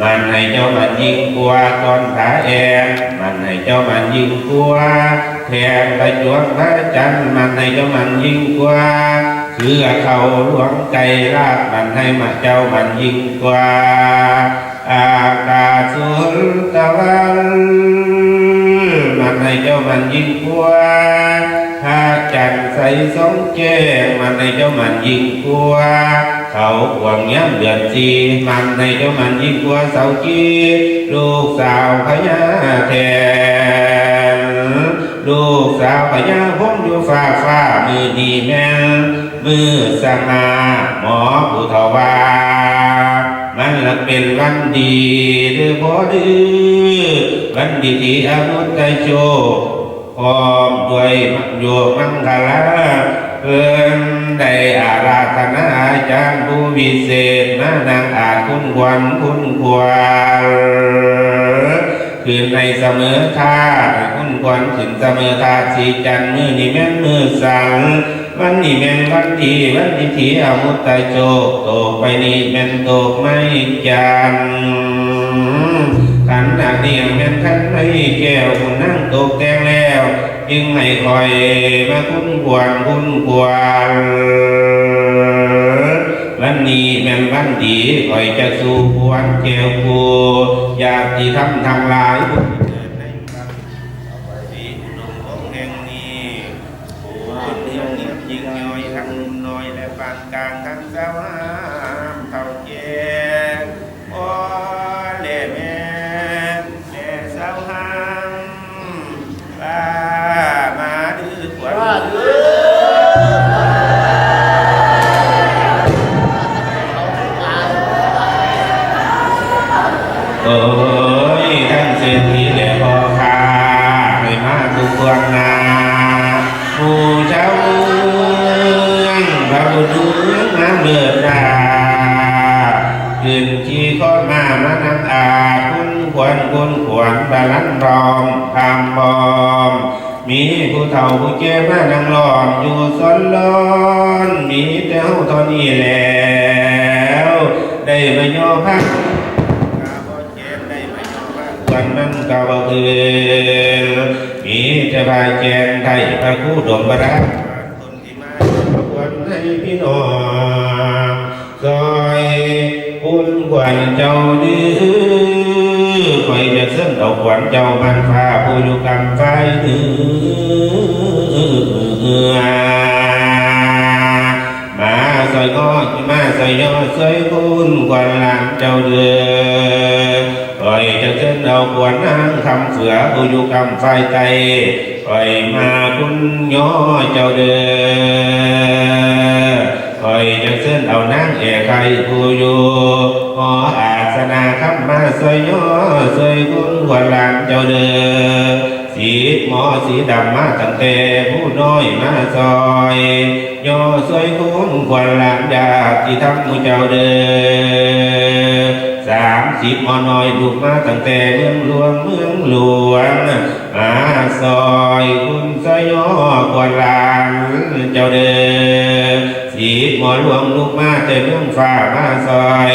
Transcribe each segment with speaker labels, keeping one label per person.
Speaker 1: มันให้เจ้ามันยิ่งกว่าก้อนขาแอนมันให้เจ้ามันยิ่งกว่าแทนปจวงพระจันทร์มันให้เจ้ามันยิ่งกว่าคือเขาหลวงไก่ลากมันให้มาเจ้ามันยิ่งกว่า อากาศสุลตะวันมันให้เจ้ามันยิ่งกว่าถ้าจันทร์ใสสองแจ้งมันให้เจ้ามันยิ่งกว่า เขาหวงย้ำเดือนสีมันให้เจ้ามันยิ่งกว่าเสาจีลูกสาวพญาแทนลูกสาวพญาพงอยู่ฟ้าฟ้ามือดีแม่มือสมาหมอผู้ทวามันละเป็นวันดีหรือบ่ดื้อวันดีที่อนุตตโจพร้อมด้วยมังโยมังคลา พิ่นได้อาราธนาอาจารย์ผู้วิเศษมานางอาจคุณควันคุณควรคืนในเสมอท่าคุณควันขึ้นเสมอท่าสีจันมือนี่แม่นมือสังวันนี้แม่นวันดีวันดีที่อามุตตะโจกโตกไปนี่แม่นโตกไม่จันขันหนักเนี่ยแม่นขันไม่แก้วคุณนั่งโตกแตงแล้ว จึงให้คอยมาคุ้นควรคุ้นควรวันนี้แม่นวันดีคอยจะสู้ควรแก้วกูอยากที่ทำทางลายทั้งหนุ่มน้อยและปานกลางทั้งสาวงามเท่า มาทุกคนาผู้เจ้าเมืองพระบุตรเมืองน้ำเลือดราขึ้นที่ข้อมามานังอาคุณควรคุณขวนบาลันรอมคำบอมมีผู้เฒ่าผู้แก่มานั่งล้อมอยู่สนล้อนมีแต่เฮาเท่านี้แล้วได้มาโยพักกาบ่เจ็บได้ไม่ยอมว่าวันนั้นกาบ่คืน มีจะพาแจงไทยพระคู่ดมบรักคนที่มาวันให้พี่น้องซอยคุณขวัญเจ้าดื้อคอยจะเส้นเอาขวัญเจ้ามันฟ้าผู้อยู่กำไฟดื้อมาซอยงอมาซอยยอซอยคุณกวนหลานเจ้าเดือ ปล่อยจะเส้นเอากวนนางคำเสือผู้อยู่กำไฟไตปล่อยมาคุณย่อเจ้าเดือปล่อยจะเส้นเอานางเอกไข่ผู้อยู่หออาสนาคำมาซอยย่อซอยคุณกวนหลานเจ้าเดือสีหมอสีดำมาตั้งแต่ผู้น้อยมาซอยย่อสวยคุ้มควรหลานยากที่ทั้งมูเจ้าเดิน สามสิบหมอน้อยลูกมาตั้งแต่เมืองหลวงเมืองหลวงมาซอยคุณสยย่อควรหลานเจ้าเดินสีหมอหลวงลูกมาแต่เมืองฟ้ามาซอย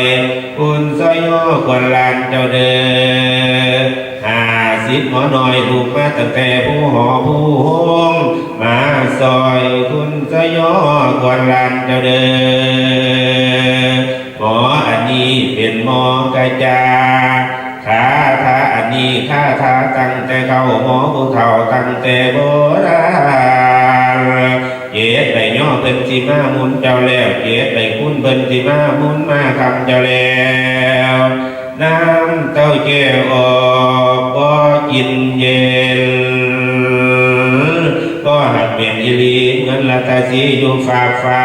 Speaker 1: คุณสยย่อควรหลานเจ้าเดินห้ สิบหมอหน้อยลูกมาตั้งแต่ผู้หอผู้หงมาซอยคุณสยอกวนลานเจ้าเดินหมออันนี้เป็นหมอกระจาคาถาอันนี้คาถาตั้งแต่เขาหมอผู้เฒ่าตั้งแต่โบราณเจ็ดไปย่อเป็นสิมามุนเจ้าแล้วเจ็ดไปคุณเป็นสิมามุนมาคำเจ้าแล้วน้ำเต้าแก้วออ กินเย็น ก็หักเปลี่ยนอีหลีเงินละตาสีอยู่ฟ้าฟ้า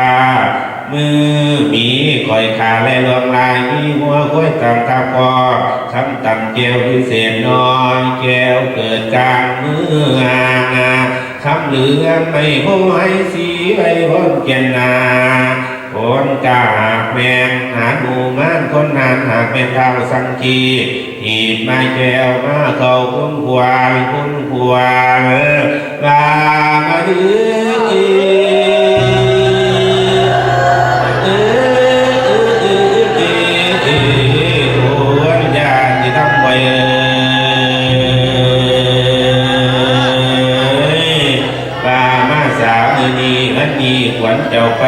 Speaker 1: มือมีคอยขาและลวงลายมีหัวค้อยตามตาปอคำต่ำแก้วพิเศษน้อยแก้วเกิดกลางมืออาคำเหลือไม่ห้อยสีไว้พ้นเกียนนา คนกาหากแมงหาดูม่านคนนานหากแมงเท้าสังคีหีบไม่แก้วมาเขาคุ้มควางคุ้มควางลามาดื้อไป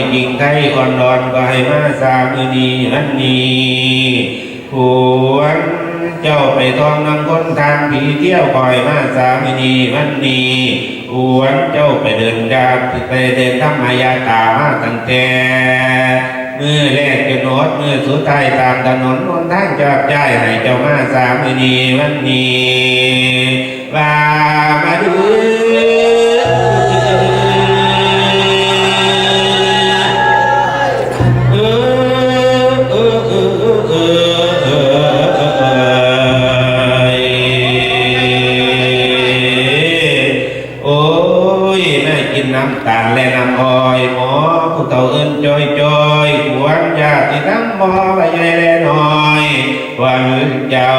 Speaker 1: วรยาอ่อนดอนก็ให้มาสามือนีอันนี้ควรเจ้าไปทองนำคนทางผีเที่ยวคอยมาสามือนีวันนี้อวนเจ้าไปเดินดาไปเดินธรรมายาตามาตั้งแต่มือแรกจนโนดมือสุดท้ายตามถนนบนทางจอบย้ให้เจ้ามาสามือนีวันนี้ว่ามาดู ยแม่กินน้ำตาลและน้ำอ้อยหมอผู้เฒ่าเอิ้นจอยจอยหวงยาติทั้ำหมอไปใหญ่แลน้อยหวังเจ้า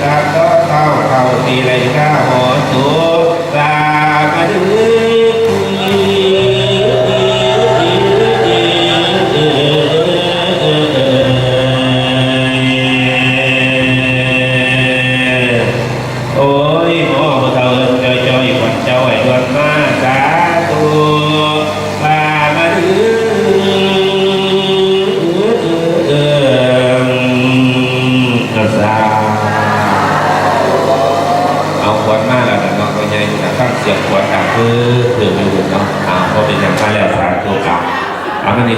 Speaker 1: ลิให้ตาต่อเท่าเท่าตีไรก้าหอ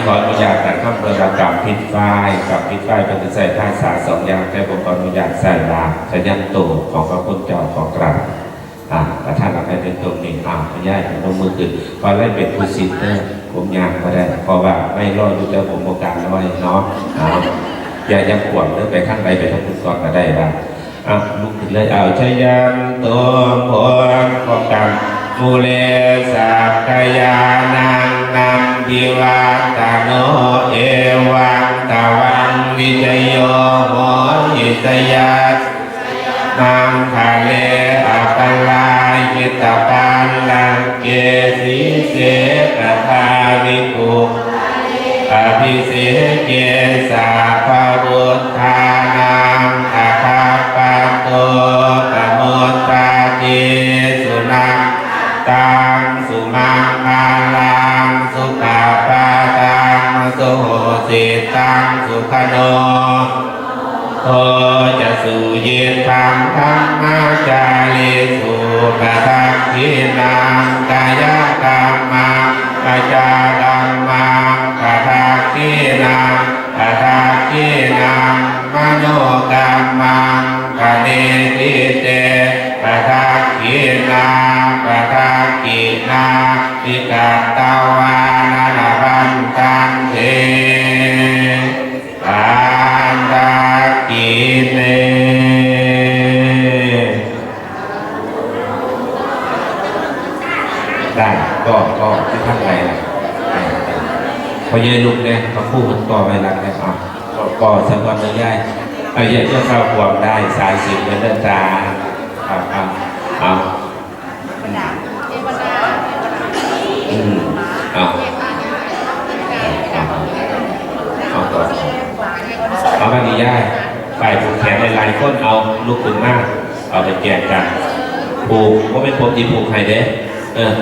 Speaker 1: ขออนุญาตแต่ข้ามประกรรมพิษฝ้ายกับพิษฝ้ายเป็นใส่ภาษาสองอย่างแต่ผมขออนุญาตใส่ลาสัญญาณโตของพระพุทธเจ้าของกราบอ่าประธานอภัยในตรงนี้อ่าพญายผมลงมือขึ้นพอไล่เป็นผู้สิทธิ์เนี่ยผมยางก็ได้เพราะว่าไม่รอดอยู่แต่ผมโอกาสน้อยเนาะอ่าอย่ายังขวบเนื้องไปข้างในไปทางคุณก่อนก็ได้บ้างอะลุกขึ้นเลยเอาชยันตัวพรพร้อมกันมู เลสักกายานังนัมทิวาตโนเอวังตาวังวิจโยโหยิตยัสมังคาเลอัปลายิตาปันลังเกสีเสกทาวิภูอภิเสเกสาภาบุตธา ตังสุขโนโทจะสุเยธังธรรมาจาริสุปะทักขินังกายกรรมังกาจาดัมมังปะทักขินังปะทักขินังมโนกรรมังกะเนติเตปะทักขินังปะทักขินังวิกาตวานา พอเยลุกเนี่ยเขาพูดมันก่อไปแล้วเนี่ยอะก็ก่อสักวันหนึ่งได้เอาเยอะก็เข้าความได้สายสิบเป็นเรื่องตาเอาเอาเอาอืมเอาเอาต่อเอามาดีย่ายฝ่ายผูกแขนหลายๆคนเอาลูกขึ้นมาก เอาไปแจกกันผูกว่าเป็นผมที่ผูกใครเด้ เออ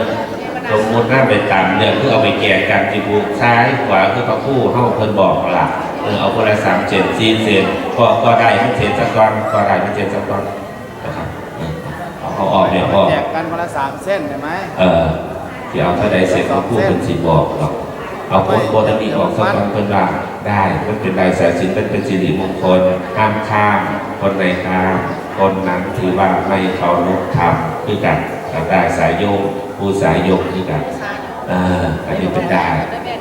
Speaker 1: สมมติหน้าไปตามเนี่ยคือเอาไปแจกกันที่ผูกซ้ายขวาคือพระคู่เข้าเพิ่นบอกล่ะเออเอาคนละสามเจ็ดสี่เศษก็ก็ได้ไม่เศษสักก้อนก็ได้ไม่เศษสักก้อนนะครับเออเอาเอาออกเนี่ยออก
Speaker 2: แจกกันคนละสามเส้นได้ไหม
Speaker 1: เออที่เอาเท่าใดเสร็จก็พูดเป็นสีบอกหรอกเอาโคตรโบราณีออกสักวันเป็นว่าได้มันเป็นลายสายสินเป็นเป็นสิริมงคลห้ามข้ามคนในข้ามคนนั้นถือว่าไม่เคารพธรรมคือกันแต่ได้สายโยง ผู้สายโยงคือกันเอออันนี้เป็นได้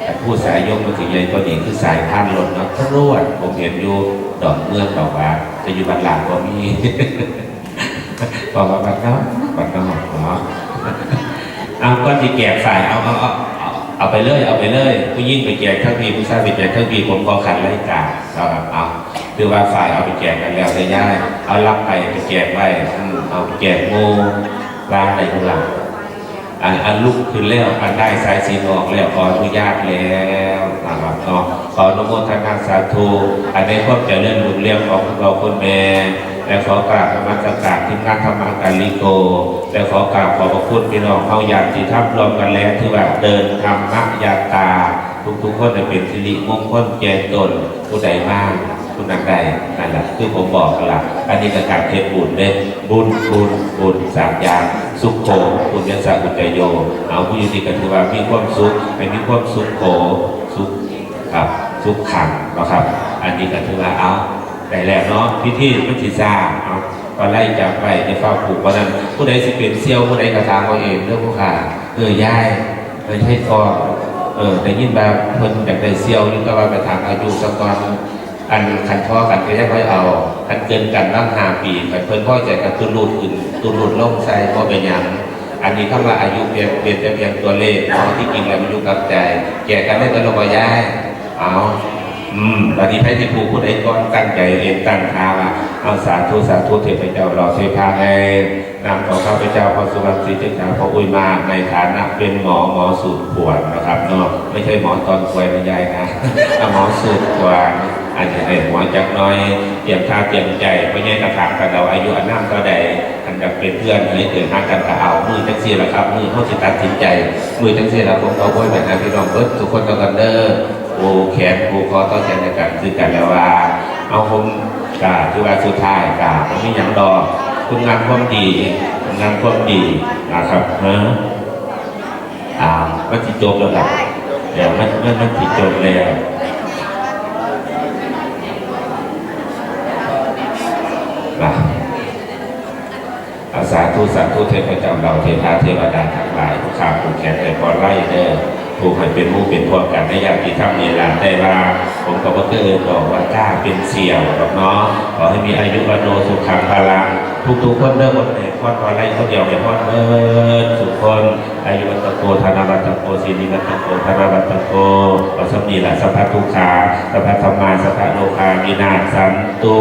Speaker 1: แต่ผู้สายโยงมันถึงใหญ่ก็ดีคือสายพันธุ์หล่นเนาะทะรวดผมเห็นอยู่ดอกเมืองดอกว่าจะอยู่บันหลังก็มีบอกว่าบันนอกบันนอกเนาะเอาก้อนที่แกกฝ่ายเอาเอาเอาเอาเอาไปเลยเอาไปเลยผู้ยิ่งไปแจกทั้งปีผู้ชายไปแจกทั้งปีผมขอขันไล่กาเอาครับเอาคือว่าฝ่ายเอาไปแจกกันแล้วจะย่ายเอารับไปไปแจกไว้อืมเอาไปแจกโง่วางในข้างหลัง อันอันลุกขึ้นแล้วอันได้สายสีออกแล้วขออนุญาตแล้วนะครับเนาะขออนุโมทนาสาธุอันนี้พวกเจะเลื่อนลุงเลี้ยงของพวกเราคนแม่และขอกราบนมักรที่งานธรรมการลิโกและขอกราบขอบพระคุณพี่น้องเข้าญาติที่ทับรวมกันแล้วที่ว่าเดินธรรมยาตา ทุกๆคนจะเป็นสิริมงคลแก่ตนผู้ใดมาง กผู้นักใดนั่นแหละคือผมบอกกันละอันนี้คือการเทศบุญเด้บุญบุญบุญสามอย่างสุขโขบุญยศบุญใจโย เอาผู้ยุติกันคือว่ามีความสุขมีความสุขโขสุขครับสุขขังนะครับ อันนี้ก็ถือว่าเอาได้แล้วเนาะพิธีมันสิซาเอาก็ไล่จากไปในเฝ้าผูกเพราะนั้นผู้ใดสิเป็นเซียวผู้ใดกระทำเอาเองเรื่องผู้ขาเออย่ายเออให้ก่อนเออแต่ยินแบบเพิ่นอยากได้เซียวนี่ก็ว่าไปทางอายุสกอน อันคันพ่อกันก็ได้ค่อยเอาคันเกินกันร่างห้าปีไปเพิ่นพ่อใจกันตุลูดอื่นตุลูดล่มใส่พ่อเป็นยังอันนี้คำว่าอายุเปลี่ยนเปลี่ยนแต่เพียงตัวเลขเนาะที่กินแล้วมันอยู่กับใจแก่กันไม่ตลอดว่าย้ายเอา อืมตอนนี้ให้ที่ผู้ผู้ใดก้อนตั้งใจเองตั้งทาว่าเอาสาธุสาธุเทพเจ้าเราเทพาให้นำของข้าพเจ้าพระสุวรรณศรีเจ้าพระอุยมาในฐานะเป็นหมอหมอสูตรขวดนะครับเนาะไม่ใช่หมอตอนป่วยไม่ใช่นะเอาหมอสูตรขวดอันนี้ให้หัวจักหน้อยเตรียมท่าเตรียมใจเพราะงั้นกระถางกันเราอายุอันน้ำก็ใดอันจะเป็นเพื่อนให้เกิดหากันก็เอามือจังซี่ละครับมือเขาสิตัดสินใจ มือจังซี่ละผมเอาไว้แบบนั้นพี่น้องเบิดทุกคนต้องกันเด้อ ผูกแขนผูกคอต้องแขนกันคือกันแล้วว่า เอาผมกาคือว่าสุดท้ายกาผมมีอย่างดอกคุณงานความดีคุณงานความดีนะครับฮะอ่ามันติจบแล้วครับเดี๋ยวมันมันมันติจบแล้วนะอาสาธุสาธุเทพเจ้าเราเทพาเทวดาทั้งหลายผู้ข้าผูกแขนไปพอไล่เด้อ ผู้ให้เป็นหมู่เป็นพวกกันในยามที่ทำนี่ล่ะได้ว่าผมก็บ่เคยบอกว่ากล้าเป็นเสี่ยวหรอกเนาะขอให้มีอายุวันโนสุขังพลังทุกๆคนเด้อคนไหนพอดพอไล่คนเดียวไม่พอเบิดสุขคนอายุวันตะโกธนาวัตตโกสิริวัตตโกธนาวัตตโกเอสำนีละสัพพะทุขาสัพพะธรรมาสัพพะโลกาวินาสันตุ